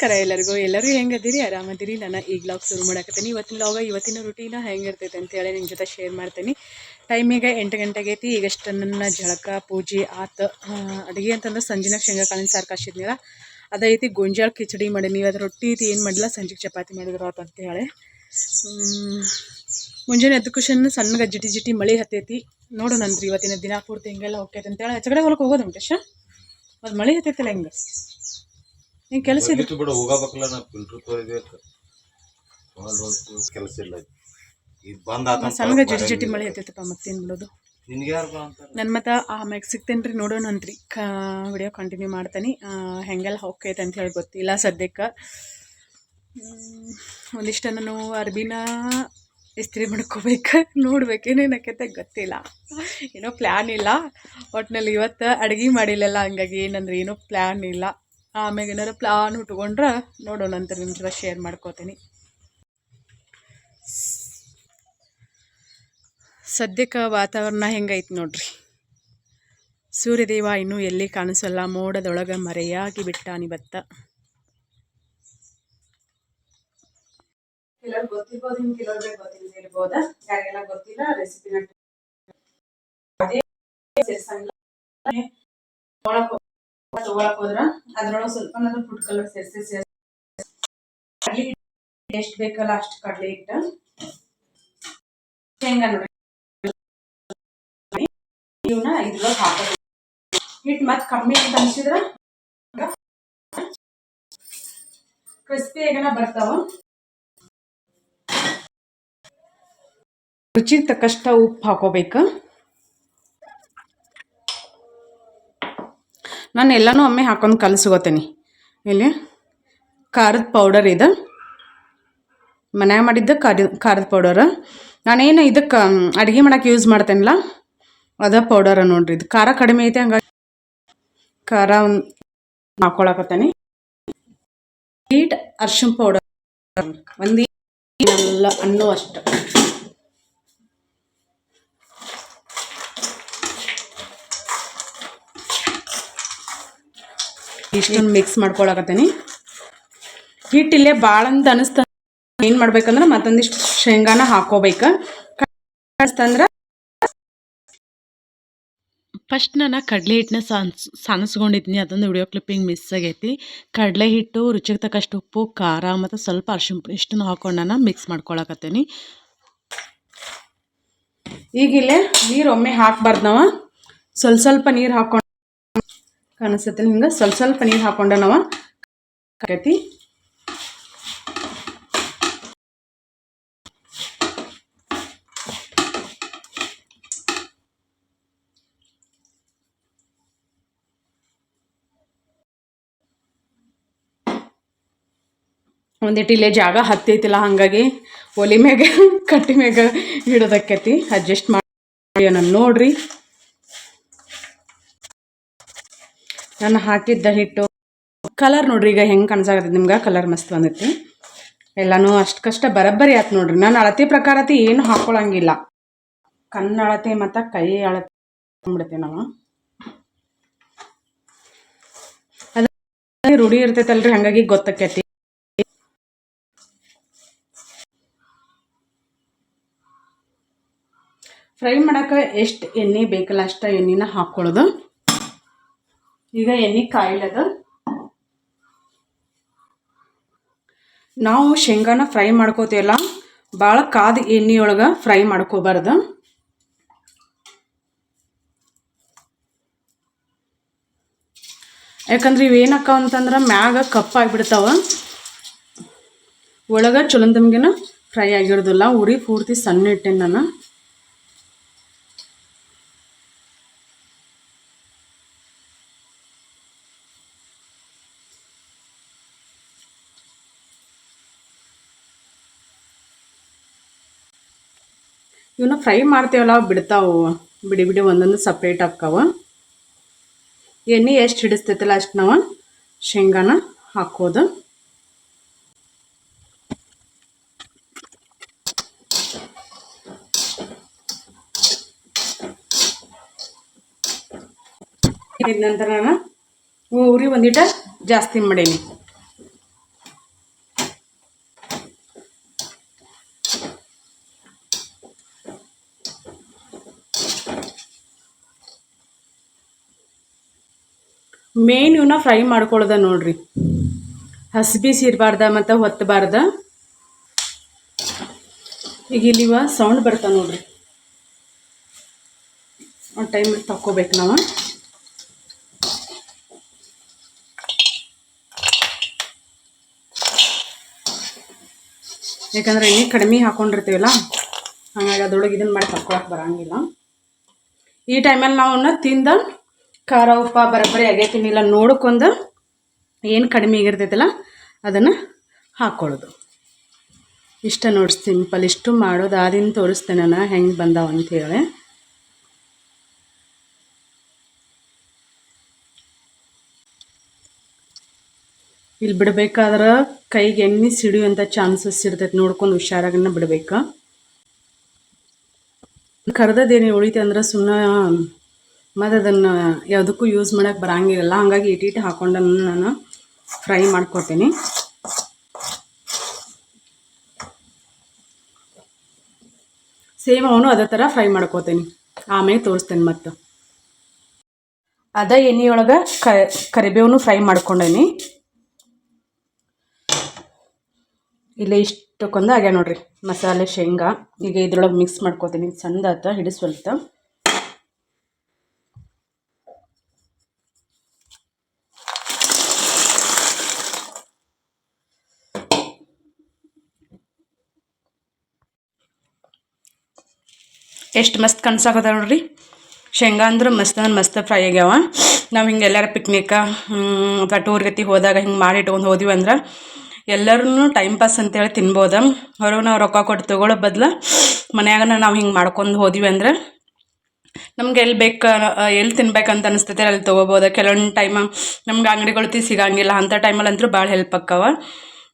ನಮಸ್ಕಾರ ಎಲ್ಲರಿಗೂ. ಎಲ್ಲರೂ ಹೆಂಗದಿರಿ ಆರಾಮದಿರಿ? ನಾನು ಈ ಬ್ಲಾಗ್ ಶುರು ಮಾಡಕತ್ತೀನಿ. ಇವತ್ತಿನ ಲಾಗ ಇವತ್ತಿನ ರುಟೀನ ಹೆಂಗಿರ್ತೈತೆ ಅಂತೇಳಿ ನಿಮ್ಮ ಜೊತೆ ಶೇರ್ ಮಾಡ್ತೀನಿ. ಟೈಮಿಗೆ ಎಂಟು ಗಂಟೆಗೆ ಐತಿ ಈಗಷ್ಟು ನನ್ನ ಜಳಕ, ಪೂಜೆ, ಆತ ಅಡುಗೆ ಅಂತಂದ್ರೆ ಸಂಜೆನಾಗ ಶೇಂಗಾ, ಕಾಳಿನ ಸಾರು ಅದೇ ಅದೈತಿ ಗೊಂಜಾಳ ಕಿಚಡಿ ಮಾಡೀನಿ. ಇವತ್ತು ರೊಟ್ಟಿ ಐತಿ. ಏನು ಮಾಡಿಲ್ಲ ಸಂಜೆಗೆ ಚಪಾತಿ ಮಾಡಿದ್ರು ಅಂತ ಹೇಳಿ. ಮುಂಜಾನೆ ಎದ್ದ ಕುಶನ್ ಸಣ್ಣಗೆ ಜಿಟಿ ಜಿಟಿ ಮಳೆ ಹತ್ತೈತಿ. ನೋಡೋಣಂದ್ರಿ ಇವತ್ತಿನ ದಿನ ಪೂರ್ತಿ ಹಿಂಗೆಲ್ಲ ಹೋಗ್ತೈತೆ ಅಂತೇಳಿ ಹೆಚ್ಚಗಡೆ ಹೊಲಕ್ಕೆ ಹೋಗೋದು ವೆಂಕಟೇಶ? ಅದು ಮಳೆ ಹತ್ತೈತಲ್ಲ ಹಿಂಗೆ? ನಿಂಗೆ ಕೆಲಸ ಇದೆ ಹೋಗಿತ್ತು ಬಿಡು ಹೋಗಬೇಕಲ್ಲ ನಾ ಫಿಲ್ಟರ್ ತೊಳಿಬೇಕು ಕೆಲಸ ಇಲ್ಲ ಇದು ಬಂದ ಆತ ಸಣ್ಣಗೆ ಜಿಟಿ ಜಿಟಿ ಮಳೆ ಹತ್ತೈತಪ್ಪ ಮತ್ತೇನು ಬಿಡೋದು? ನಿನ್ಗೆ ಯಾರು ಅಂತ ಅಂತಾರ ನನ್ನ ಮತ್ತೆ ಆಮ್ಯಾಗ ಸಿಗ್ತೇನೆ ರೀ ನೋಡೋಣಂತ್ರಿ ಕ ವಿಡಿಯೋ ಕಂಟಿನ್ಯೂ ಮಾಡ್ತೇನೆ. ಹೆಂಗೆಲ್ಲ ಹೋಗ್ತೈತೆ ಅಂತ ಹೇಳಿ ಗೊತ್ತಿಲ್ಲ ಸದ್ಯಕ್ಕೆ. ಒಂದಿಷ್ಟ ನಾನು ಅರ್ಬಿನ ಇಸ್ತ್ರಿ ಮಾಡ್ಕೋಬೇಕು. ನೋಡ್ಬೇಕೇನೇನಕ್ಕೈತೆ ಗೊತ್ತಿಲ್ಲ. ಏನೋ ಪ್ಲ್ಯಾನ್ ಇಲ್ಲ. ಒಟ್ನಲ್ಲಿ ಇವತ್ತು ಅಡುಗೆ ಮಾಡಿಲ್ಲಲ್ಲ ಹಂಗಾಗಿ ಏನಂದ್ರೆ ಏನೋ ಪ್ಲ್ಯಾನ್ ಇಲ್ಲ. ಆಮ್ಯಾಗ ಏನಾರು ಪ್ಲಾನ್ ಉಟ್ಕೊಂಡ್ರೆ ನೋಡೋಣ ಅಂತ ನಿಮ್ಮ ಜೊತೆ ಶೇರ್ ಮಾಡ್ಕೋತೀನಿ. ಸದ್ಯಕ್ಕೆ ವಾತಾವರಣ ಹೆಂಗೈತೆ ನೋಡ್ರಿ? ಸೂರ್ಯದೇವ ಇನ್ನೂ ಎಲ್ಲಿ ಕಾಣಿಸಲ್ಲ, ಮೋಡದೊಳಗೆ ಮರೆಯಾಗಿ ಬಿಟ್ಟಾನಿವತ್ತ ಕೆಲವ್ರು ಗೊತ್ತಿರ್ಬೋದು ಇನ್ನು ಕೆಲವ್ರಿಗೆ ಗೊತ್ತಿಲ್ಲದಿರ್ಬೋದ ಯಾರಿಗೆಲ್ಲ ಗೊತ್ತಿಲ್ಲ ರೆಸಿಪಿನ ತಗೊಳಕ್ ಹೋದ್ರ ಅದ್ರೊಳಗೆ ಸ್ವಲ್ಪ ಫುಡ್ ಕಲರ್ ಸೇರಿಸಿ ಸೇರಿಸಿ. ಕಡ್ಲಿ ಎಷ್ಟು ಬೇಕಲ್ಲ ಅಷ್ಟು ಕಡ್ಲಿ ಹಿಟ್ಟು. ಶೇಂಗಾ ನೋಡಿ. ಇವನ್ನ ಇದ್ರೊಳಗೆ ಹಾಕೋದು. ಹಿಟ್ಟು ಮತ್ತೆ ಕಮ್ಮಿ ಅಂತ ಅನ್ಸಿದ್ರ ಕ್ರಿಸ್ಪಿ ಆಗನ ಬರ್ತಾವ. ರುಚಿ ತಕ್ಕಷ್ಟ ಉಪ್ಪು ಹಾಕೋಬೇಕು. ನಾನು ಎಲ್ಲನೂ ಒಮ್ಮೆ ಹಾಕೊಂಡು ಕಲಸ್ಕೋತೀನಿ ಇಲ್ಲಿ ಖಾರದ ಪೌಡರ್ ಇದು ಮನ್ಯಾಗ ಮಾಡಿದ್ದು ಖಾರ ಖಾರದ ಪೌಡರ್ ನಾನೇನು ಇದಕ್ಕೆ ಅಡುಗೆ ಮಾಡಕ್ಕೆ ಯೂಸ್ ಮಾಡ್ತೇನಲ್ಲ ಅದ ಪೌಡರ ನೋಡ್ರಿ ಇದು ಖಾರ ಕಡಿಮೆ ಐತೆ ಹಂಗ ಖಾರ ಒಂದು ಹಾಕೊಳಕತ್ತೀನಿ ಹೀಟ್ ಅರ್ಶಿನ ಪೌಡರ್ ಒಂದು ಅನ್ನೋ ಅಷ್ಟು ಇಷ್ಟೊಂದು ಮಿಕ್ಸ್ ಮಾಡ್ಕೊಳಕತ್ತೀನಿ. ಹಿಟ್ಟಿಲ್ಲೇ ಭಾಳ ಅಂತ ಅನಿಸ್ತ ಏನು ಮಾಡ್ಬೇಕಂದ್ರೆ ಮತ್ತೊಂದಿಷ್ಟು ಶೇಂಗಾನ ಹಾಕೋಬೇಕು. ಅನಿಸ್ತಂದ್ರೆ ಫಸ್ಟ್ ನಾನು ಕಡಲೆ ಹಿಟ್ಟನ್ನ ಸಾನ್ಸ್ ಸಾನಿಸ್ಕೊಂಡಿದ್ದೀನಿ ಅದೊಂದು ವಿಡಿಯೋ ಕ್ಲಿಪ್ಪಿಂಗ್ ಮಿಸ್ ಆಗೈತಿ. ಕಡಲೆ ಹಿಟ್ಟು ರುಚಿಗೆ ತಕ್ಕಷ್ಟು ಉಪ್ಪು ಖಾರ ಮತ್ತು ಸ್ವಲ್ಪ ಅರ್ಶಿಣ ಇಷ್ಟನ್ನು ಹಾಕೊಂಡು ನಾನು ಮಿಕ್ಸ್ ಮಾಡ್ಕೊಳಕತ್ತೀನಿ. ಈಗ ಇಲ್ಲೇ ನೀರು ಒಮ್ಮೆ ಹಾಕ್ಬಾರ್ದು ನಾವು. ಸ್ವಲ್ಪ ಸ್ವಲ್ಪ ನೀರು ಹಾಕೊಂಡು ಕಾಣಿಸ್ತೈತಿ. ಹಿಂಗೆ ಸ್ವಲ್ಪ ಸ್ವಲ್ಪ ನೀರು ಹಾಕೊಂಡ ನಾವು ಕಟ್ಟಿ. ಒಂದಿಟ್ಟು ಇಲ್ಲೇ ಜಾಗ ಹತ್ತೈತಿಲ್ಲ ಹಾಗಾಗಿ ಒಲಿ ಮ್ಯಾಗ, ಕಟ್ಟಿ ಮ್ಯಾಗ ಹಿಡೋದಕ್ಕೈತಿ ಅಡ್ಜಸ್ಟ್ ಮಾಡಿ ನೋಡ್ರಿ. ನಾನು ಹಾಕಿದ್ದ ಹಿಟ್ಟು. ಕಲರ್ ನೋಡ್ರಿ, ಈಗ ಹೆಂಗೆ ಕಾಣಿಸಾಗತ್ತೆ ನಿಮ್ಗೆ? ಕಲರ್ ಮಸ್ತ್ ಬಂದೈತಿ. ಎಲ್ಲನೂ ಅಷ್ಟು ಕಷ್ಟ ಬರಬ್ಬರಿ ಆಯ್ತು ನೋಡ್ರಿ. ನಾನು ಅಳತೆ ಪ್ರಕಾರತಿ ಏನು ಹಾಕೊಳಂಗಿಲ್ಲ. ಕಣ್ಣು ಅಳತೆ ಮತ್ತು ಕೈ ಅಳತೆ ಬಿಡ್ತೀವಿ ನಾವು. ಅದು ರೂಢಿ ಇರ್ತೈತಲ್ರಿ, ಹಾಗಾಗಿ ಗೊತ್ತಾಕೈತಿ. ಫ್ರೈ ಮಾಡಕ್ಕೆ ಎಷ್ಟು ಎಣ್ಣೆ ಬೇಕಲ್ಲ ಅಷ್ಟು ಎಣ್ಣೆನ ಹಾಕ್ಕೊಳ್ಳೋದು ಈಗ ಎಣ್ಣೆ ಕಾಯಿಲದ. ನಾವು ಶೇಂಗಾನ ಫ್ರೈ ಮಾಡ್ಕೋತೀವಲ್ಲ ಭಾಳ ಕಾದ ಎಣ್ಣೆಯೊಳಗೆ ಫ್ರೈ ಮಾಡ್ಕೋಬಾರ್ದು. ಯಾಕಂದ್ರೆ ಇವೇನಕ್ಕ ಅಂತಂದ್ರೆ ಮ್ಯಾಗ ಕಪ್ಪಾಗಿಬಿಡ್ತಾವ ಒಳಗೆ ಚಲೋಂದಮ್ಗೆನ ಫ್ರೈ ಆಗಿರೋದಿಲ್ಲ, ಉರಿ ಪೂರ್ತಿ ಸಣ್ಣ ಇಟ್ಟೇನೆ ನಾನು. ಇವನ್ನ ಫ್ರೈ ಮಾಡ್ತೀವಲ್ಲ ಬಿಡ್ತಾವು. ಬಿಡಿ ಬಿಡಿ, ಒಂದೊಂದು ಸಪ್ರೇಟ್ ಹಾಕವ ಎಣ್ಣೆ ಎಷ್ಟು ಹಿಡಿಸ್ತೈತಲ್ಲ ಅಷ್ಟು ನಾವು ಶೇಂಗಾನ ಹಾಕೋದು ನಂತರ ನಾನು ಉರಿ ಒಂದಿಟ ಜಾಸ್ತಿ ಮಾಡೀನಿ. ಮೇನ್ ಇವನ್ನ ಫ್ರೈ ಮಾಡ್ಕೊಳ್ಳೋದ ನೋಡ್ರಿ. ಹಸ್ಬಿಸಿ ಇರಬಾರ್ದ ಮತ್ತು ಹೊತ್ತಬಾರ್ದ ಈಗ ಇಲ್ಲಿವ ಸೌಂಡ್ ಬರ್ತಾವೆ ನೋಡ್ರಿ. ಒಂದು ಟೈಮ್ ತಕ್ಕೋಬೇಕು ನಾವು. ಯಾಕಂದ್ರೆ ಎಣ್ಣೆ ಕಡಿಮೆ ಹಾಕೊಂಡಿರ್ತೀವಲ್ಲ, ಹಾಗಾಗಿ ಅದ್ರೊಳಗೆ ಇದನ್ನ ಮಾಡಿ ತಕ್ಕೊಳಕ್ಕೆ ಬರಂಗಿಲ್ಲ. ಈ ಟೈಮಲ್ಲಿ ನಾವು ತಿಂದ ಖಾರ ಉಪ್ಪ ಬರಬ್ಬರಿ ಆಗೈತಿನಿಲ್ಲ ನೋಡ್ಕೊಂಡು ಏನು ಕಡಿಮೆ ಆಗಿರ್ತೈತಲ್ಲ ಅದನ್ನು ಹಾಕ್ಕೊಳ್ಳೋದು ಇಷ್ಟ ನೋಡಿ ಸಿಂಪಲ್ ಇಷ್ಟು ಮಾಡೋದು ಆದಿನ ತೋರಿಸ್ತೇನೆ ನಾನು, ಹೆಂಗೆ ಬಂದಾವ ಅಂತೇಳಿ ಇಲ್ಲಿ ಬಿಡಬೇಕಾದ್ರೆ ಕೈಗೆ ಎಣ್ಣೆ ಸಿಡಿಯುವಂಥ ಚಾನ್ಸಸ್ ಇರ್ತೈತೆ ನೋಡ್ಕೊಂಡು ಹುಷಾರಾಗನ್ನ ಬಿಡಬೇಕು. ಕರ್ದದೇನು ಉಳಿತೆ ಅಂದ್ರೆ ಸುಮ್ಮನೆ ಮತ್ತು ಅದನ್ನು ಯಾವುದಕ್ಕೂ ಯೂಸ್ ಮಾಡೋಕೆ ಬರಂಗಿರಲ್ಲ ಹಾಗಾಗಿ ಇಟ್ಟು ಹಾಕೊಂಡನ್ನು ನಾನು ಫ್ರೈ ಮಾಡ್ಕೊತೀನಿ. ಸೇಮ್ ಅವನು ಅದೇ ಥರ ಫ್ರೈ ಮಾಡ್ಕೋತೀನಿ. ಆಮೇಲೆ ತೋರಿಸ್ತೇನೆ ಮತ್ತು. ಅದ ಎಣ್ಣೆಯೊಳಗೆ ಕ, ಕರಿಬೇವನು ಫ್ರೈ ಮಾಡ್ಕೊಂಡೇನಿ. ಇಲ್ಲಿ ಇಷ್ಟಕ್ಕೊಂದು ಆಗ್ಯ ನೋಡ್ರಿ. ಮಸಾಲೆ, ಶೇಂಗಾ. ಈಗ ಇದ್ರೊಳಗೆ ಮಿಕ್ಸ್ ಮಾಡ್ಕೋತೀನಿ. ಚಂದ ಆತ ಹಿಡಿಸ್ವಲ್ತ ಎಷ್ಟು ಮಸ್ತ್ ಕನ್ಸಾಕತ್ತ ನೋಡ್ರಿ. ಶೇಂಗಾ ಅಂದ್ರೆ ಮಸ್ತ್ ಅಂದ್ರೆ ಮಸ್ತ್ ಫ್ರೈ ಆಗ್ಯಾವ. ನಾವು ಹಿಂಗೆ ಎಲ್ಲಾರ ಪಿಕ್ನಿಕ್ ಅಥವಾ ಟೂರ್ ಗತಿ ಹೋದಾಗ ಹಿಂಗೆ ಮಾಡಿ ಇಟ್ಕೊಂಡು ಹೋದಿವಿ ಅಂದ್ರೆ ಎಲ್ಲರೂ ಟೈಮ್ ಪಾಸ್ ಅಂತೇಳಿ ತಿನ್ಬೋದು. ಹೊರಗೆ ನಾವು ರೊಕ್ಕ ಕೊಟ್ಟು ತೊಗೊಳ್ಳೋ ಬದಲು ಮನ್ಯಾಗ ನಾವು ಹಿಂಗೆ ಮಾಡ್ಕೊಂಡು ಹೋದಿವಿ ಅಂದ್ರೆ ನಮ್ಗೆ ಎಲ್ಲಿ ಬೇಕು ಎಲ್ಲಿ ತಿನ್ಬೇಕಂತ ಅನಿಸ್ತೈತೆ ಅಲ್ಲಿ ತೊಗೋಬೋದು. ಕೆಲವೊಂದು ಟೈಮ್ ನಮ್ಗೆ ಅಂಗಡಿಗಳು ತಿ ಸಿಗಂಗಿಲ್ಲ. ಅಂಥ ಟೈಮಲ್ಲಿ ಅಂತೂ ಭಾಳ ಹೆಲ್ಪ್ ಆಕ್ಕವ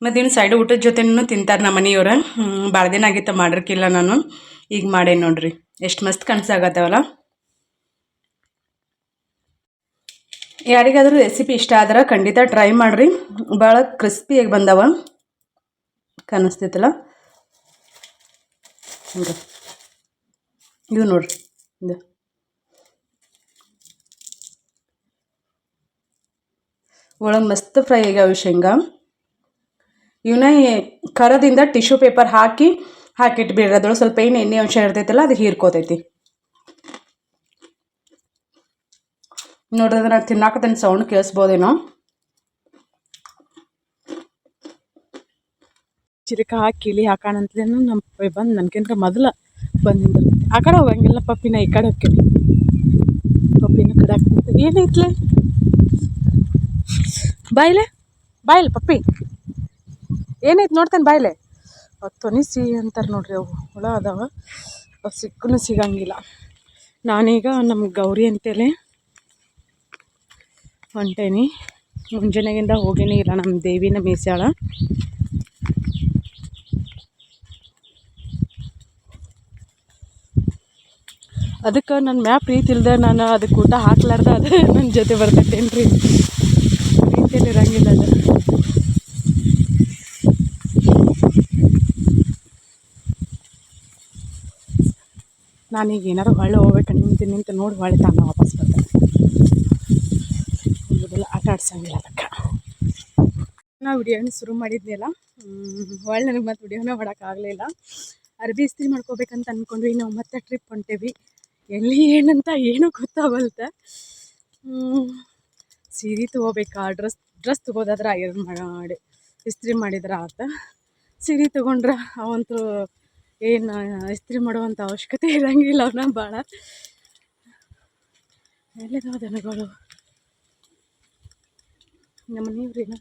ಮತ್ತು ಇನ್ನು ಸೈಡ್ ಊಟದ ಜೊತೆನೂ ತಿಂತಾರೆ ನಮ್ಮ ಮನೆಯವ್ರು. ಭಾಳ ದಿನ ಆಗಿತ್ತು ಮಾಡಿರ್ಕಿಲ್ಲ ನಾನು. ಈಗ ಮಾಡೇನಿ ನೋಡ್ರಿ. ಎಷ್ಟು ಮಸ್ತ್ ಕನಸಾಗತ್ತವಲ್ಲ ಯಾರಿಗಾದರೂ ರೆಸಿಪಿ ಇಷ್ಟ ಆದ್ರೆ ಖಂಡಿತ ಟ್ರೈ ಮಾಡಿರಿ. ಭಾಳ ಕ್ರಿಸ್ಪಿಯಾಗಿ ಬಂದವ. ಕಾಣಿಸ್ತೈತಲ್ಲ ಹಂಗೆ. ಇವು ನೋಡ್ರಿ. ಇದು ಒಳಗೆ ಮಸ್ತ್ ಫ್ರೈ ಆಗ್ಯಾವ ಶೇಂಗಾ. ಇವನ್ನ ಕರದಿಂದ ಟಿಶ್ಯೂ ಪೇಪರ್ ಹಾಕಿ ಹಾಕಿಟ್ಬಿಡ್ರಿ ಅದ್ರೊಳಗೆ ಸ್ವಲ್ಪ ಏನು ಎಣ್ಣೆ ಅಂಶ ಇರ್ತೈತಲ್ಲ, ಅದು ಹೀರ್ಕೋತೈತಿ. ನೋಡಿದ್ರೆ ನಾನು ತಿನ್ನಾಕತ್ತೇನೆ ಸೌಂಡ್ ಕೇಳಿಸ್ಬೋದೇನೋ? ಚಿರಕ ಹಾಕಿ ಇಲಿ ಹಾಕೋಣಂತಲೇನು ನಮ್ಮ ಪಪ್ಪಿ ಬಂದು ನನಗಿಂತ ಮೊದಲ ಬಂದಿಂದ ಆ ಕಡೆ ಹೋಗಂಗಿಲ್ಲ ಪಪ್ಪಿನ, ಈ ಕಡೆ ಹೋಗ್ತೀನಿ. ಪಪ್ಪಿನ ಕಡೆ ಹಾಕ್ತೀನಿ. ಏನೈತ್ಲೆ ಬಾಯ್ಲೆ? ಬಾಯ್ಲೆ ಪಪ್ಪಿ. ಏನೈತೆ ನೋಡ್ತೇನೆ ಬಾಯ್ಲೆ. ತೊನಿಸಿ ಅಂತಾರೆ ನೋಡ್ರಿ ಅವು ಹುಳ ಅದಾವ. ಅವು ಸಿಕ್ಕೂ ಸಿಗಂಗಿಲ್ಲ. ನಾನೀಗ ನಮ್ಮ ಗೌರಿ ಅಂತೇಳಿ ಹೊಂಟೇನಿ. ಮುಂಜಾನೆಗಿಂದ ಹೋಗೇನೇ ಇಲ್ಲ ನಮ್ಮ ದೇವಿನ ಮೀಸಾಳ. ಅದಕ್ಕೆ ನನ್ನ ಮ್ಯಾ ಪ್ರೀತಿ ಇಲ್ದೆ ನಾನು ಅದಕ್ಕೆ ಊಟ ಹಾಕ್ಲಾರ್ದ ಅದು ನನ್ನ ಜೊತೆ ಬರ್ತೈತೇನು ರೀ ಪ್ರೀತಿಯಲ್ಲಿ ಇರಂಗಿಲ್ಲ ಅದು. ನಾನೀಗ ಏನಾರು ಹೊಳ್ಳೆ ಹೋಗ್ಬೇಕು ನಿಂತು ನಿಂತು ನೋಡಿ ಹೊಳ್ಳೆ ತಾನು ವಾಪಸ್ ಬರ್ತಾನೆ. ಆಟ ಆಡ್ಸಂಗಿಲ್ಲ ಅದಕ್ಕೆ. ನಾ ವಿಡಿಯೋನ ಶುರು ಮಾಡಿದ್ನಲ್ಲ ಹೊಳ್ಳಿ ನನಗೆ ಮತ್ತೆ ವಿಡಿಯೋನ ಮಾಡೋಕ್ಕಾಗಲಿಲ್ಲ ಅರ್ಬಿ ಇಸ್ತ್ರಿ ಮಾಡ್ಕೋಬೇಕಂತ ಅಂದ್ಕೊಂಡ್ವಿ ನಾವು ಮತ್ತೆ ಟ್ರಿಪ್ ಹೊಂಟೇವಿ. ಎಲ್ಲಿ ಏನಂತ ಏನೂ ಗೊತ್ತಾಗಲ್ತ ಸೀರೆ ತೊಗೋಬೇಕಾ, ಡ್ರೆಸ್ ಡ್ರೆಸ್ ತೊಗೋದಾದ್ರೆ ಐರನ್ ಮಾಡಿ, ಇಸ್ತ್ರಿ ಮಾಡಿದ್ರೆ ಆತ. ಸೀರೆ ತೊಗೊಂಡ್ರೆ ಅವಂತೂ ಏನು ಇಸ್ತ್ರಿ ಮಾಡುವಂಥ ಅವಶ್ಯಕತೆ ಇರಂಗಿಲ್ಲ ಅವನ್ನ ಭಾಳ ಎಲ್ಲಿದಾವ ದನಗಳು? ನಮ್ಮ ಮನೆಯವ್ರೇನು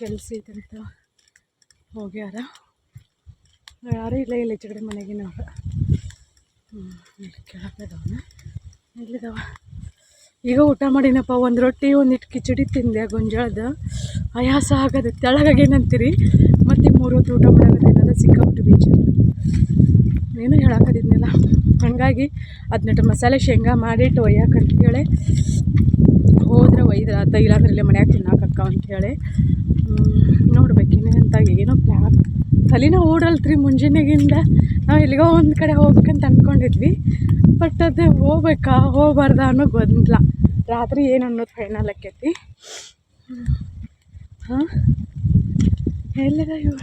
ಕೆಲಸ ಇದ್ದಂತ ಹೋಗ್ಯಾರ. ಯಾರೂ ಇಲ್ಲ ಇಲ್ಲ ಈಚೆ ಕಡೆ ಮನೆಗಿನವ್ರು. ಹ್ಞೂ ಇಲ್ಲಿ ಈಗ ಊಟ ಮಾಡಿನಪ್ಪ, ಒಂದು ರೊಟ್ಟಿ ಒಂದಿಟ್ಟು ಕಿಚಡಿ ತಿಂದೆ ಗೊಂಜಾಳದ. ಆಯಾಸ ಆಗದೆ ತೆಳಗಾಗೇನಂತೀರಿ ಮತ್ತೆ ಮೂರು ಹೊತ್ತು ಊಟ ಮಾಡಾಕತ್ತೇನಲ್ಲ ಸಿಕ್ಕಾಬಿಟ್ಟು ಬೀಚ ಏನು ಹೇಳಾಕತ್ತಿದ್ನಲ್ಲ? ಹಾಗಾಗಿ ಹದಿನೆಂಟು ಮಸಾಲೆ ಶೇಂಗಾ ಮಾಡಿಟ್ಟು ಒಯ್ಯಾಕಂತೇಳಿ ಹೋದ್ರೆ ಒಯ್ದ್ರೆ ಆತ ಇಲ್ಲಾಂದ್ರೆ ಇಲ್ಲೇ ಮನ್ಯಾಗ ತಿನ್ನಾಕಕ್ಕ ಅಂತೇಳಿ ನೋಡ್ಬೇಕಿನ್ನ ಅಂತ ಏನೋ ಪ್ಲ್ಯಾನ್ ತಲೆನ ಓಡಲ್ತ್ರಿ ಮುಂಜಾನೆಗಿಂದ. ನಾವು ಎಲ್ಲಿಗೋ ಒಂದು ಕಡೆ ಹೋಗ್ಬೇಕಂತ ಅಂದ್ಕೊಂಡಿದ್ವಿ ಬಟ್ ಅದು ಹೋಗ್ಬೇಕಾ, ಹೋಗ್ಬಾರ್ದ ಅನ್ನೋ ಗೊಂದಲ. ರಾತ್ರಿ ಏನು ಅನ್ನೋದು ಫೈನಲ್ ಆಕೈತಿ. ಹಾಂ? ಎಲ್ಲಿದೆ ಇವ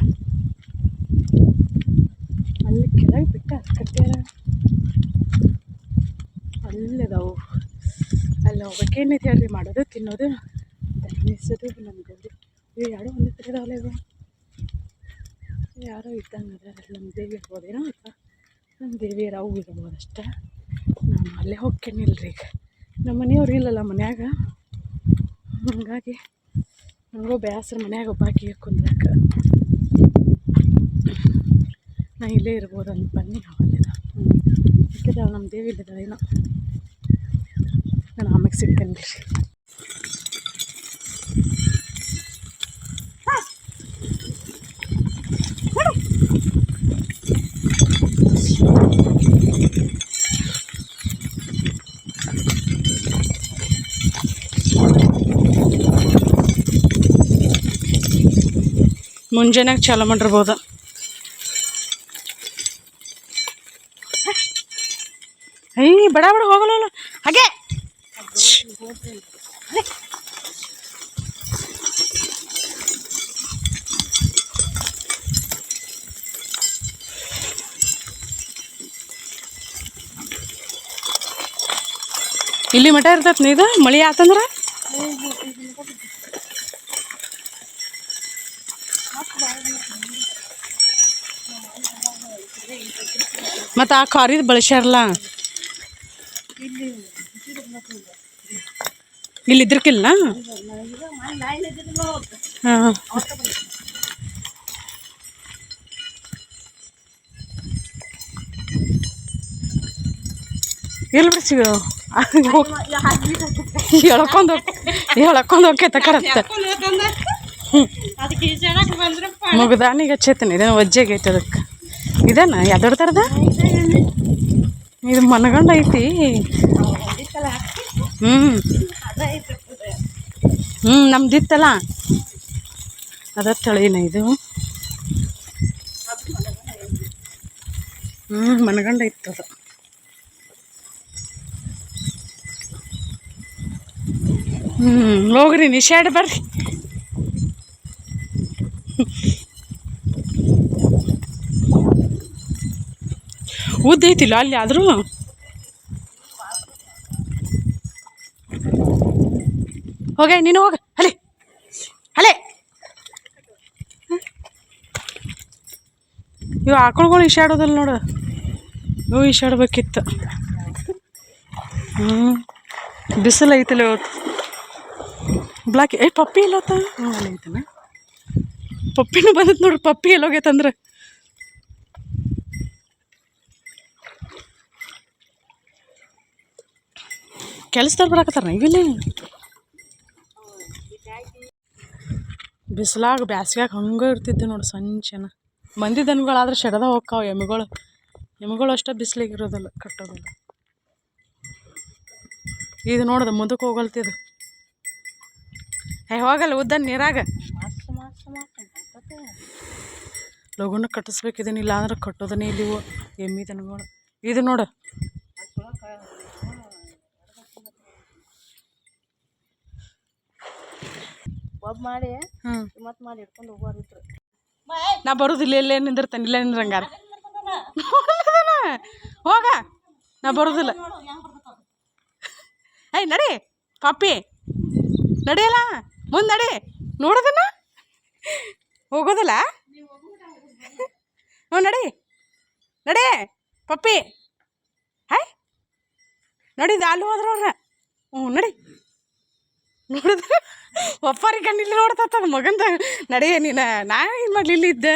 ಅಲ್ಲಿ ಕೆಳಗೆ ಬಿಟ್ಟ ಕಟ್ಟ್ಯಾರ ಅಲ್ಲಿದಾವು. ಅಲ್ಲಿ ಹೋಗ್ಬೇಕೇನೈತಿ ಹೇಳ್ರಿ? ಮಾಡೋದು, ತಿನ್ನೋದು ದನಿಸೋದು ನಮ್ಗೆ ಇವು ಯಾರೋ ಒಂದು ತಿರ್ಗಾವಲ್ಲ ಇವು ಯಾರೋ ಇದ್ದಂಗೆ ಅದಾರ ನಮ್ಮ ದೇವಿ ಇರ್ಬೋದೇನೋ ಅಥವಾ ನಮ್ಮ ದೇವಿಯರ ಅವು ಇರ್ಬೋದು ಅಷ್ಟೇ. ನಾನು ಅಲ್ಲೇ ಹೋಗ್ಕೇನಿಲ್ರಿ ಈಗ. ನಮ್ಮ ಮನೆಯವ್ರು ಇಲ್ಲಲ್ಲ ಮನ್ಯಾಗ? ಹಾಗಾಗಿ ನನಗೂ ಬೇಸರ ಮನ್ಯಾಗ ಒಬ್ಬಾಕಿ ಕುಂದ್ರಾಕ. ನಾ ಇಲ್ಲೇ ಇರ್ಬೋದು ಅಂತ ಬನ್ನಿ ಅವಲ್ಲಿದ ಯಾಕಂದ್ರೆ ನಮ್ಮ ದೇವಿ ಇಲ್ಲಿದ್ದಾಳೆ ಏನೋ ನಾನು ಆಮೇಲೆ ಸಿಗ್ತೇನೆ ರೀ ಮುಂಜಾನೆಗೆ ಚಾಲು ಮಾಡಿರ್ಬೋದು ಐ ಬಡ ಬಡ ಹೋಗಲ್ಲ. ಹಾಗೆ. ಇಲ್ಲಿ ಮಠ ಇರ್ತೈತೆ ನೀದು ಮಳಿ ಆತಂದ್ರ? ಮತ್ತು ಆ ಕಾರಿದ ಬಳಸ್ಯಾರಲ್ಲ? ಇಲ್ಲಿ ಇದ್ರಕ್ಕಿಲ್ಲ ಹಾಂ ಎಲ್ಲಿ ಬಿಡಿ ಸಿಗ ಎಳ್ಕೊಂಡು ಎಳ್ಕೊಂಡು ಹೋಗ್ಯತ ಕರತ್ತ ಮುಗ್ದಾನಿಗೆ ಹಚ್ಚೈತೇನೆ ಇದೇನು ವಜ್ಜೆಗೆ ಐತೆ ಅದಕ್ಕೆ ಇದೇನ ಯಾವ್ದೋಡ್ ಥರದ ಇದು ಮನಗಂಡ ಐತಿ. ಹ್ಞೂ ಹ್ಞೂ ನಮ್ದಿತ್ತಲ್ಲ ಅದ ತಳಿನ ಇದು. ಹ್ಞೂ ಮನಗಂಡ ಇತ್ತು ಅದು. ಹ್ಞೂ ಹೋಗ್ರಿ ನಿಷಾಡ್ ಬರ್ರಿ. ಉದ್ದ ಐತಿಲ್ಲ, ಅಲ್ಲಿ ಆದರೂ? ಹೋಗ, ನೀನು ಹೋಗ ಅಲೆ ಅಲೆ ಇವು ಆಕಳುಗಳು ಇಶಾಡೋದಲ್ಲ ನೋಡು. ಇವು ಇಶಾಡ್ಬೇಕಿತ್ತು ಹ್ಞೂ ಬಿಸಿಲು ಐತಲ್ಲ ಇವತ್ತು. ಬ್ಲಾಕ್ ಏ, ಪಪ್ಪಿ ಎಲ್ಲೋತ? ಹ್ಞೂ ಅಲ್ಲಿ ಐತನ ಪಪ್ಪಿನೂ ಬಂದತ್ ನೋಡ್ರಿ ಪಪ್ಪಿ ಎಲ್ಲೋಗೈತಂದ್ರೆ. ಕೆಲಸದವ್ರು ಬರಾಕತ್ತಾರ ಇಲ್ಲಿ ಬಿಸಿಲಾಗ ಬ್ಯಾಸ್ಗ್ಯಾಗ ಹಂಗೆ ಇರ್ತಿದ್ದೆ ನೋಡಿ ಸಂಚನ. ಮಂದಿ ದನಗಳಾದ್ರೆ ಶೆಡದ ಹೋಗ್ಕಾವ ಎಮ್ಮೆಗಳು ಎಮ್ಮೆಗಳು ಅಷ್ಟೇ ಬಿಸಿಲಿಗೆ ಇರೋದಿಲ್ಲ, ಕಟ್ಟೋದಿಲ್ಲ. ಇದು ನೋಡ್ದೆ ಮುಂದಕ್ಕೆ ಹೋಗಲ್ತಿದು ಹೇ ಹೋಗಲ್ಲ ಉದ್ದ ನೀರಾಗ. ಲಗುನ ಕಟ್ಟಿಸ್ಬೇಕಿದ್ದೀನಿ ಇಲ್ಲ ಅಂದ್ರೆ ಕಟ್ಟೋದನೇ ಇಲ್ಲಿ ಇವು ಎಮ್ಮಿ ದನಗಳು. ಇದು ನೋಡು. ಒಬ್ಬ ಮಾಡಿ ಹ್ಮ್. ಮತ್ ಮಾಡಿ ಇಟ್ಕೊಂಡು ಹೋಗೋರಿದ್ರು. ನಾ ಬರೋದಿಲ್ಲ ಇಲ್ಲೇ ನಿಂದಿರ್ತಾನೆ ಇಲ್ಲೇ ನಿಂದ್ರಂಗಾರ. ಹೋಗ. ನಾ ಬರೋದಿಲ್ಲ ಐ ನಡಿ. ಪಪ್ಪಿ ನಡಿಯಲ್ಲ? ಮುಂದೆ ನಡಿ. ನೋಡೋದನ್ನ ಹೋಗೋದಿಲ್ಲ? ಹ್ಞೂ ನಡಿ. ನಡಿ ಪಪ್ಪಿ. ಹಾಯ್. ನಡಿ ಅಲ್ಲಿ ಹೋದ್ರವ್ರ ಹ್ಞೂ ನಡಿ. ನೋಡಿದ್ರೆ ಒಪ್ಪಾರಿ ಕಣ್ಣಿಲ್ಲಿ ನೋಡ್ತದ ಮಗಂದ ನಡೆಯ ನೀನು, ನಾ ಏನು ಮಾಡ್ಲಿ, ಇಲ್ಲಿ ಇದ್ದೆ.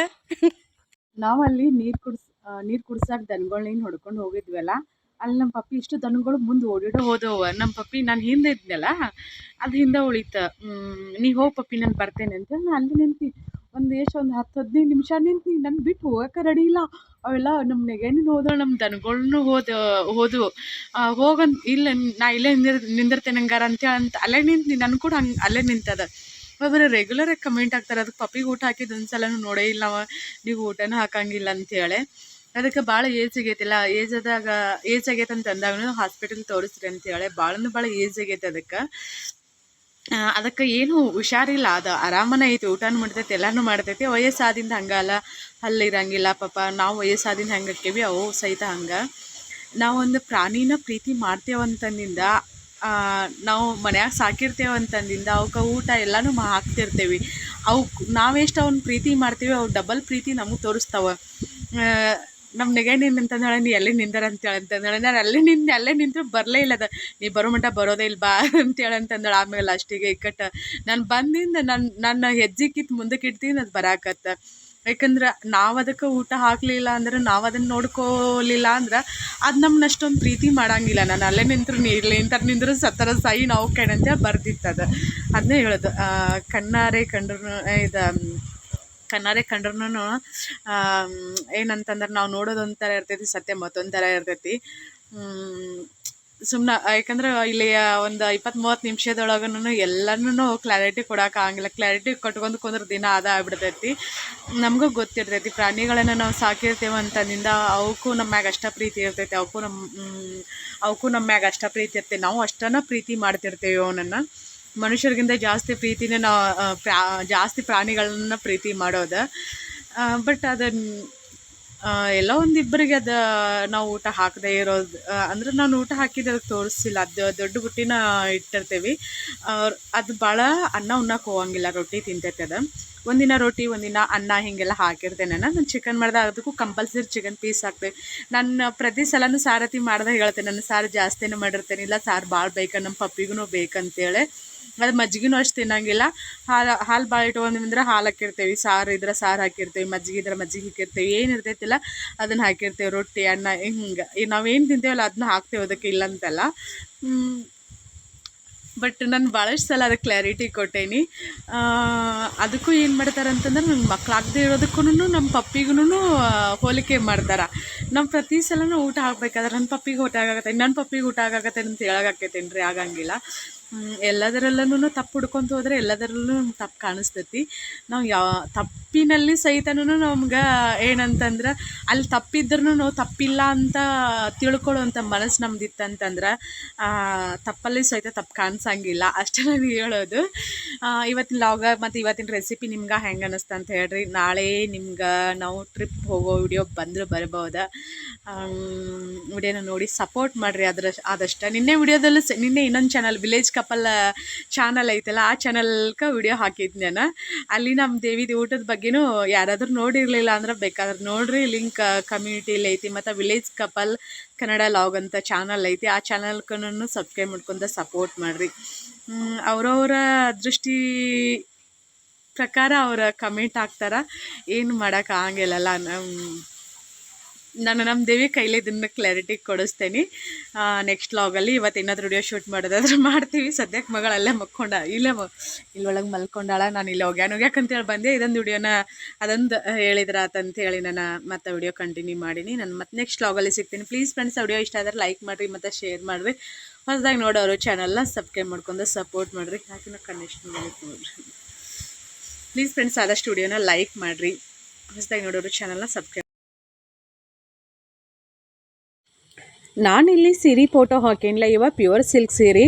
ನಾವಲ್ಲಿ ನೀರು ಕುಡ್ಸ್ ನೀರು ಕುಡ್ಸಕ್ಕೆ ದನಗಳನ್ನ ಹೊಡ್ಕೊಂಡು ಹೋಗಿದ್ವಲ್ಲ, ಅಲ್ಲಿ ನಮ್ಮ ಪಪ್ಪಿ ಇಷ್ಟು ದನಗಳು ಮುಂದೆ ಓಡಿಡೋ ಹೋದವ. ನಮ್ಮ ಪಪ್ಪಿ ನಾನು ಹಿಂದೆ ಇದ್ನಲ್ಲ, ಅದು ಹಿಂದೆ ಉಳಿತ. ನೀ ಹೋಗಿ ಪಪ್ಪಿ, ನಾನು ಬರ್ತೇನೆ ಅಂತ. ನಾನು ಅಲ್ಲಿ ನಿಂತು ಒಂದು ಎಷ್ಟು ಒಂದು ಹತ್ತು ಹದಿನೈದು ನಿಮಿಷ ನಿಂತು ನನ್ನ ಬಿಟ್ಟು ಹೋಗಕ್ಕೆ ರೆಡಿ ಇಲ್ಲ. ಅವೆಲ್ಲ ನಮ್ಮ ನೆಗೆಣ್ಣು ಹೋದವು ನಮ್ಮ ದನಗಳ್ನು ಹೋದ, ಹೋದವು. ಹೋಗಂತ, ಇಲ್ಲ, ನಾ ಇಲ್ಲೇ ನಿಂದಿರ್, ನಿಂದಿರ್ತೇನೆ ಹಂಗಾರ ಅಂತೇಳಿ ಅಂತ ಅಲ್ಲೇ ನಿಂತು ನನ್ನ ಕೂಡ ಹಂಗೆ ಅಲ್ಲೇ ನಿಂತದ. ಒಬ್ಬರು ರೆಗ್ಯುಲರಾಗಿ ಕಮೆಂಟ್ ಹಾಕ್ತಾರೆ ಅದಕ್ಕೆ ಪಪ್ಪಿಗೆ ಊಟ ಹಾಕಿದ್ದು ಒಂದು ಸಲನೂ ನೋಡೇ ಇಲ್ಲ ನೀವು ಊಟನೂ ಹಾಕಂಗಿಲ್ಲ ಅಂತೇಳಿ. ಅದಕ್ಕೆ ಭಾಳ ಏಜ್ ಆಗೈತಿಲ್ಲ ಏಜ್ ಆದಾಗ ಏಜ್ ಆಗೈತೆ ಅಂತ ಅಂದಾಗ ಹಾಸ್ಪಿಟಲ್ ತೋರಿಸ್ರಿ ಅಂತೇಳಿ. ಭಾಳನು ಭಾಳ ಏಜ್ ಆಗೈತೆ ಅದಕ್ಕೆ. ಅದಕ್ಕೆ ಏನು ಹುಷಾರಿಲ್ಲ. ಅದು ಆರಾಮನ ಐತಿ, ಊಟನೂ ಮಾಡ್ತೈತಿ ಎಲ್ಲನೂ ಮಾಡ್ತೈತಿ. ವಯಸ್ಸಾದಿಂದ ಹಂಗಲ್ಲ. ಅಲ್ಲಿ ಇರಂಗಿಲ್ಲ, ಪಾಪ. ನಾವು ವಯಸ್ಸಾದಿಂದ ಹೆಂಗೆ ಇರ್ತೀವಿ, ಅವು ಸಹಿತ ಹಂಗೆ. ನಾವೊಂದು ಪ್ರಾಣಿನ ಪ್ರೀತಿ ಮಾಡ್ತೇವಂತಂದಿಂದ ನಾವು ಮನ್ಯಾಗ ಸಾಕಿರ್ತೇವಂತಂದಿಂದ ಅವಕ್ಕೆ ಊಟ ಎಲ್ಲನೂ ಹಾಕ್ತಿರ್ತೇವೆ. ಅವು ನಾವೆಷ್ಟು ಅವ್ನ ಪ್ರೀತಿ ಮಾಡ್ತೀವಿ ಅವು ಡಬಲ್ ಪ್ರೀತಿ ನಮಗೆ ತೋರಿಸ್ತಾವೆ. ನಮ್ಮ ನೆಗಣ್ಣಿನ ಅಂತಂದೇಳಿ ನೀ ಎಲ್ಲಿ ನಿಂದರ ಅಂತೇಳಿ ಅಂತಂದೇಳಿ ನಾನು ಅಲ್ಲೇ ನಿಂತು ಅಲ್ಲೇ ನಿಂತರು ಬರಲೇ ಇಲ್ಲ ಅದು. ನೀ ಬರೋ ಮಟ್ಟ ಬರೋದೇ ಇಲ್ಲ, ಬಾ ಅಂತೇಳಿ ಅಂತಂದೇಳಿ ಆಮೇಲೆ ಲಾಸ್ಟಿಗೆ ಇಕ್ಕಟ್ಟು. ನಾನು ಬಂದಿಂದ ನನ್ನ ನನ್ನ ಹೆಜ್ಜೆ ಕಿತ್ತು ಮುಂದಕ್ಕೆ ಇಡ್ತೀನಿ ಅದು ಬರಾಕತ್ತ. ಯಾಕಂದ್ರೆ ನಾವು ಅದಕ್ಕೆ ಊಟ ಹಾಕಲಿಲ್ಲ ಅಂದ್ರೆ ನಾವು ಅದನ್ನು ನೋಡ್ಕೋಲಿಲ್ಲ ಅಂದ್ರೆ ಅದು ನಮ್ಮನ್ನ ಅಷ್ಟೊಂದು ಪ್ರೀತಿ ಮಾಡಂಗಿಲ್ಲ. ನಾನು ಅಲ್ಲೇ ನಿಂತರು, ನೀ ಇಲ್ಲಿ ನಿಂತರ ನಿಂದ್ರು ಸತ್ತರ ಸಾಯಿ ನಾವು ಅಂತೇಳಿ ಬರ್ದಿತ್ತು ಅದು ಅದನ್ನೇ ಹೇಳೋದು ಕಣ್ಣಾರೆ ಕಂಡ್ರು, ಇದು ಕಣ್ಣಾರೆ ಕಂಡ್ರೂ ಏನಂತಂದ್ರೆ ನಾವು ನೋಡೋದೊಂಥರ ಇರ್ತೈತಿ, ಸತ್ಯ ಮತ್ತೊಂದು ಥರ ಇರ್ತೈತಿ ಸುಮ್ಮನೆ ಯಾಕಂದ್ರೆ ಇಲ್ಲಿ ಒಂದು ಇಪ್ಪತ್ತು ಮೂವತ್ತು ನಿಮಿಷದೊಳಗನು ಎಲ್ಲನೂ ಕ್ಲಾರಿಟಿ ಆಗಂಗಿಲ್ಲ. ಕ್ಲಾರಿಟಿ ಕೊಟ್ಕೊಂಡು ಕುಂದ್ರೆ ದಿನ ಅದ ಆಗ್ಬಿಡ್ತೈತಿ. ನಮಗೂ ಗೊತ್ತಿರ್ತೈತಿ, ಪ್ರಾಣಿಗಳನ್ನು ನಾವು ಸಾಕಿರ್ತೇವೆ ಅಂತಂದಿಂದ ಅವಕ್ಕೂ ನಮ್ಮ ಮ್ಯಾಗ ಅಷ್ಟ ಪ್ರೀತಿ ಇರ್ತೈತಿ ಅವಕ್ಕೂ ನಮ್ಮ ಅವಕ್ಕೂ ನಮ್ಮ ಮ್ಯಾಗ ಅಷ್ಟ ಪ್ರೀತಿ ಇರ್ತೈತಿ. ನಾವು ಅಷ್ಟನ್ನ ಪ್ರೀತಿ ಮಾಡ್ತಿರ್ತೇವೆ ಅವನನ್ನು ಮನುಷ್ಯರಿಗಿಂತ ಜಾಸ್ತಿ ಪ್ರೀತಿನೇ ನಾವು ಪ್ರಾ, ಜಾಸ್ತಿ ಪ್ರಾಣಿಗಳನ್ನ ಪ್ರೀತಿ ಮಾಡೋದು. ಬಟ್ ಅದನ್ನು ಎಲ್ಲ ಒಂದಿಬ್ಬರಿಗೆ ಅದು, ನಾವು ಊಟ ಹಾಕದೇ ಇರೋದು ಅಂದ್ರೆ ನಾನು ಊಟ ಹಾಕಿದ್ದು ಅದಕ್ಕೆ ತೋರಿಸಿಲ್ಲ. ಅದು ದೊಡ್ಡ ಬುಟ್ಟಿನ ಇಟ್ಟಿರ್ತೀವಿ. ಅದು ಭಾಳ ಅನ್ನ ಉಣ್ಣಕ್ಕೆ ಹೋಗಂಗಿಲ್ಲ, ರೊಟ್ಟಿ ತಿಂತೈತೆ ಅದು. ಒಂದಿನ ರೊಟ್ಟಿ, ಒಂದಿನ ಅನ್ನ ಹಿಂಗೆಲ್ಲ ಹಾಕಿರ್ತೇನೆ ನಾನು. ಚಿಕನ್ ಮಾಡ್ದೆ ಅದಕ್ಕೂ ಕಂಪಲ್ಸರಿ ಚಿಕನ್ ಪೀಸ್ ಹಾಕ್ತೇವೆ ನಾನು ಪ್ರತಿ ಸಲನೂ ಸಾರತಿ ಮಾಡ್ದೆ ಹೇಳ್ತೇನೆ ನಾನು ಸಾರು ಜಾಸ್ತಿನೇ ಮಾಡಿರ್ತೇನೆ, ಇಲ್ಲ ಸಾರು ಭಾಳ ಬೇಕು ನಮ್ಮ ಪಪ್ಪಿಗೂ ಬೇಕಂತೇಳಿ. ಅದು ಮಜ್ಜಿಗೆನೂ ಅಷ್ಟು ತಿನ್ನಂಗಿಲ್ಲ. ಹಾಲು ಹಾಲು ಭಾಳ ಇಟ್ಕೊಂಡಿದ್ರೆ ಹಾಲು ಹಾಕಿರ್ತೀವಿ. ಸಾರು ಇದ್ರೆ ಸಾರು ಹಾಕಿರ್ತೀವಿ. ಮಜ್ಜಿಗೆ ಇದ್ರೆ ಮಜ್ಜಿಗೆ ಹಾಕಿರ್ತೀವಿ. ಏನು ಇರ್ತೈತಿಲ್ಲ, ಅದನ್ನು ಹಾಕಿರ್ತೀವಿ. ರೊಟ್ಟಿ, ಅನ್ನ, ಹಿಂಗೆ. ನಾವೇನು ತಿಂತೇವಲ್ಲ ಅದನ್ನ ಹಾಕ್ತೇವೆ. ಅದಕ್ಕೆ ಇಲ್ಲಂತಲ್ಲ. ಬಟ್ ನಾನು ಭಾಳಷ್ಟು ಸಲ ಅದಕ್ಕೆ ಕ್ಲಾರಿಟಿ ಕೊಟ್ಟೇನಿ. ಅದಕ್ಕೂ ಏನು ಮಾಡ್ತಾರೆ ಅಂತಂದ್ರೆ ನನ್ನ ಮಕ್ಕಳಾಗದೇ ಇರೋದಕ್ಕೂ ನಮ್ಮ ಪಪ್ಪಿಗೂ ಹೋಲಿಕೆ ಮಾಡ್ತಾರೆ. ನಮ್ಮ ಪ್ರತಿ ಸಲನೂ ಊಟ ಹಾಕ್ಬೇಕಾದ್ರೆ ನನ್ನ ಪಪ್ಪಿಗೆ ಊಟ ಆಗತ್ತೆ ನನ್ನ ಪಪ್ಪಿಗೆ ಊಟ ಆಗತ್ತೆ ಅಂತ ಹೇಳೋಕ್ಕಾಕೈತೇನು ರೀ ಆಗಂಗಿಲ್ಲ. ಎಲ್ಲದರಲ್ಲೂ ತಪ್ಪು ಹುಡ್ಕೊಂತ ಹೋದ್ರೆ ಎಲ್ಲದರಲ್ಲೂ ತಪ್ಪು ಕಾಣಿಸ್ತೈತಿ. ನಾವು ಯಾವ ತಪ್ಪಿನಲ್ಲಿ ಸಹಿತನೂ ನಮ್ಗೆ ಏನಂತಂದ್ರೆ ಅಲ್ಲಿ ತಪ್ಪಿದ್ರೂ ನಾವು ತಪ್ಪಿಲ್ಲ ಅಂತ ತಿಳ್ಕೊಳ್ಳೋವಂಥ ಮನಸ್ಸು ನಮ್ದು ಇತ್ತಂತಂದ್ರೆ ಆ, ತಪ್ಪಲ್ಲಿ ಸಹಿತ ತಪ್ಪು ಕಾಣಿಸಂಗಿಲ್ಲ. ಅಷ್ಟೇ ನಾನು ಹೇಳೋದು. ಇವತ್ತಿನ ಲಾಗ ಮತ್ತು ಇವತ್ತಿನ ರೆಸಿಪಿ ನಿಮ್ಗೆ ಹೆಂಗೆ ಅನ್ನಿಸ್ತು ಅಂತ ಹೇಳ್ರಿ. ನಾಳೆ ನಿಮ್ಗೆ ನಾವು ಟ್ರಿಪ್ ಹೋಗೋ ವಿಡಿಯೋ ಬಂದರೂ ಬರ್ಬೋದಾ. ವಿಡಿಯೋನ ನೋಡಿ ಸಪೋರ್ಟ್ ಮಾಡಿರಿ. ಅದರ ಆದಷ್ಟು ನಿನ್ನೆ ವಿಡಿಯೋದಲ್ಲೂ ನಿನ್ನೆ ಇನ್ನೊಂದು ಚಾನಲ್ ವಿಲೇಜ್ ಕಪಲ್ ಚಾನಲ್ ಐತಲ್ಲ, ಆ ಚಾನಲ್ಗೆ ವಿಡಿಯೋ ಹಾಕಿದ್ದೆ ನಾನು. ಅಲ್ಲಿ ನಮ್ಮ ದೇವಿದು ಊಟದ ಬಗ್ಗೆನೂ ಯಾರಾದರೂ ನೋಡಿರಲಿಲ್ಲ ಅಂದ್ರೆ ಬೇಕಾದ್ರೆ ನೋಡ್ರಿ ಲಿಂಕ್ ಕಮ್ಯುನಿಟಿಲಿ ಐತಿ. ಮತ್ತು ವಿಲೇಜ್ ಕಪಲ್ ಕನ್ನಡ ಲಾಗ್ ಅಂತ ಚಾನಲ್ ಐತಿ, ಆ ಚಾನಲ್ಗೂ ಸಬ್ಸ್ಕ್ರೈಬ್ ಮಾಡ್ಕೊಂತ ಸಪೋರ್ಟ್ ಮಾಡಿರಿ. ಅವರವರ ದೃಷ್ಟಿ ಪ್ರಕಾರ ಅವರ ಕಮೆಂಟ್ ಹಾಕ್ತಾರ. ಏನು ಮಾಡೋಕೆ ಆಗಂಗಿಲ್ಲಲ್ಲ ನಮ್ಮ ನಾನು ನಮ್ಮ ದೇವಿ ಕೈಲಿ ಇದನ್ನು ಕ್ಲಾರಿಟಿ ಕೊಡಿಸ್ತೇನೆ. ನೆಕ್ಸ್ಟ್ ಲಾಗಲ್ಲಿ ಇವತ್ತು ಏನಾದರೂ ವಿಡಿಯೋ ಶೂಟ್ ಮಾಡೋದಾದ್ರೆ ಮಾಡ್ತೀವಿ. ಸದ್ಯಕ್ಕೆ ಮಗಳು ಅಲ್ಲೇ ಮಕ್ಕೊಂಡ, ಇಲ್ಲೇ ಮ ಇಲ್ಲೊಳಗೆ ಮಲ್ಕೊಂಡಾಳ. ನಾನು ಇಲ್ಲಿ ಹೋಗ್ಯಾನ ಹೋಗ್ಯಾಕಂತೇಳಿ ಬಂದೆ, ಇದೊಂದು ವಿಡಿಯೋನ ಅದೊಂದು ಹೇಳಿದ್ರ ಹೇಳಿ ನಾನು ಮತ್ತೆ ವಿಡಿಯೋ ಕಂಟಿನ್ಯೂ ಮಾಡೀನಿ. ನಾನು ಮತ್ತೆ ನೆಕ್ಸ್ಟ್ ಲಾಗಲ್ಲಿ ಸಿಗ್ತೀನಿ. ಪ್ಲೀಸ್ ಫ್ರೆಂಡ್ಸ್ ವಿಡಿಯೋ ಇಷ್ಟ ಆದರೆ ಲೈಕ್ ಮಾಡಿರಿ, ಮತ್ತು ಶೇರ್ ಮಾಡಿರಿ. ಹೊಸದಾಗಿ ನೋಡೋರು ಚಾನಲ್ನ ಸಬ್ಸ್ಕ್ರೈಬ್ ಮಾಡ್ಕೊಂಡು ಸಪೋರ್ಟ್ ಮಾಡಿರಿ. ಯಾಕಿನ ಕನೆಕ್ಷನ್ ಮಾಡಿ ನೋಡಿರಿ ಪ್ಲೀಸ್ ಫ್ರೆಂಡ್ಸ್ ಆದಷ್ಟು ವಿಡಿಯೋನ ಲೈಕ್ ಮಾಡಿರಿ. ಹೊಸದಾಗಿ ನೋಡೋರು ಚಾನಲ್ನ ಸಬ್ಸ್ಕ್ರೈಬ್ ನಾನಿಲ್ಲಿ ಸೀರೆ ಫೋಟೋ ಹಾಕೇನಿಲ್ಲ ಇವ ಪ್ಯೂರ್ ಸಿಲ್ಕ್ ಸೀರೆ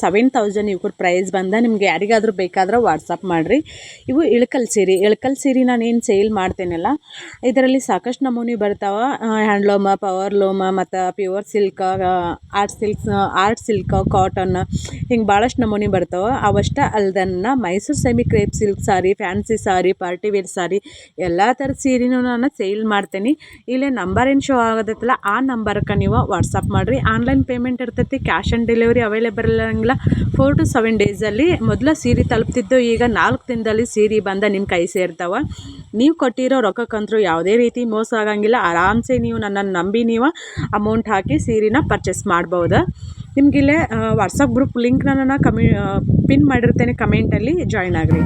ಸೆವೆನ್ ತೌಸಂಡ್ ಇವ್ರ ಪ್ರೈಸ್ ಬಂದ, ನಿಮ್ಗೆ ಯಾರಿಗಾದರೂ ಬೇಕಾದ್ರೆ ವಾಟ್ಸಪ್ ಮಾಡಿರಿ. ಇವು ಇಳಕಲ್ ಸೀರೆ ಇಳಕಲ್ ಸೀರೆ ನಾನೇನು ಸೇಲ್ ಮಾಡ್ತೇನಲ್ಲ, ಇದರಲ್ಲಿ ಸಾಕಷ್ಟು ನಮೂನಿ ಬರ್ತಾವೆ. ಹ್ಯಾಂಡ್ಲೂಮ ಪವರ್ ಲೂಮ ಮತ್ತು pure silk art silk art silk cotton ಹಿಂಗೆ ಭಾಳಷ್ಟು ನಮೂನಿ ಬರ್ತಾವೆ. ಅವಷ್ಟ ಅಲ್ದನ್ನ Mysuru semi crepe silk sari fancy sari party wear sari, ಎಲ್ಲ ಥರದ ಸೀರೆನೂ ನಾನು ಸೇಲ್ ಮಾಡ್ತೇನೆ. ಇಲ್ಲೇ ನಂಬರ್ ಏನು ಶೋ ಆಗೋದತ್ತಲ್ಲ ಆ ನಂಬರ್ಗೆ ನೀವು ವಾಟ್ಸಪ್ ಮಾಡಿರಿ. ಆನ್ಲೈನ್ ಪೇಮೆಂಟ್ ಇರ್ತೈತಿ, ಕ್ಯಾಶ್ ಆನ್ ಡೆಲಿವರಿ ಅವೈಲೇಬಲ್ ಇರೋಂಗಿಲ್ಲ ಫೋರ್ ಟು ಸೆವೆನ್ ಡೇಸಲ್ಲಿ ಮೊದಲ ಸೀರೆ ತಲುಪ್ತಿದ್ದು ಈಗ ನಾಲ್ಕು ದಿನದಲ್ಲಿ ಸೀರೆ ಬಂದ ನಿಮ್ಮ ಕೈ ಸೇರ್ತಾವೆ. ನೀವು ಕೊಟ್ಟಿರೋ ರೊಕ್ಕಕ್ಕಂತರೂ ಯಾವುದೇ ರೀತಿ ಮೋಸ ಆಗಂಗಿಲ್ಲ. ಆರಾಮ್ಸೆ ನೀವು ನನ್ನನ್ನು ನಂಬಿ ನೀವು ಅಮೌಂಟ್ ಹಾಕಿ ಸೀರೆನ ಪರ್ಚೇಸ್ ಮಾಡ್ಬೋದು. ನಿಮಗಿಲ್ಲೇ ವಾಟ್ಸಪ್ ಗ್ರೂಪ್ ಲಿಂಕ್ನ ನಾನು ಕಮಿ ಪಿನ್ ಮಾಡಿರ್ತೇನೆ ಕಮೆಂಟಲ್ಲಿ ಜಾಯ್ನ್ ಆಗಿರಿ.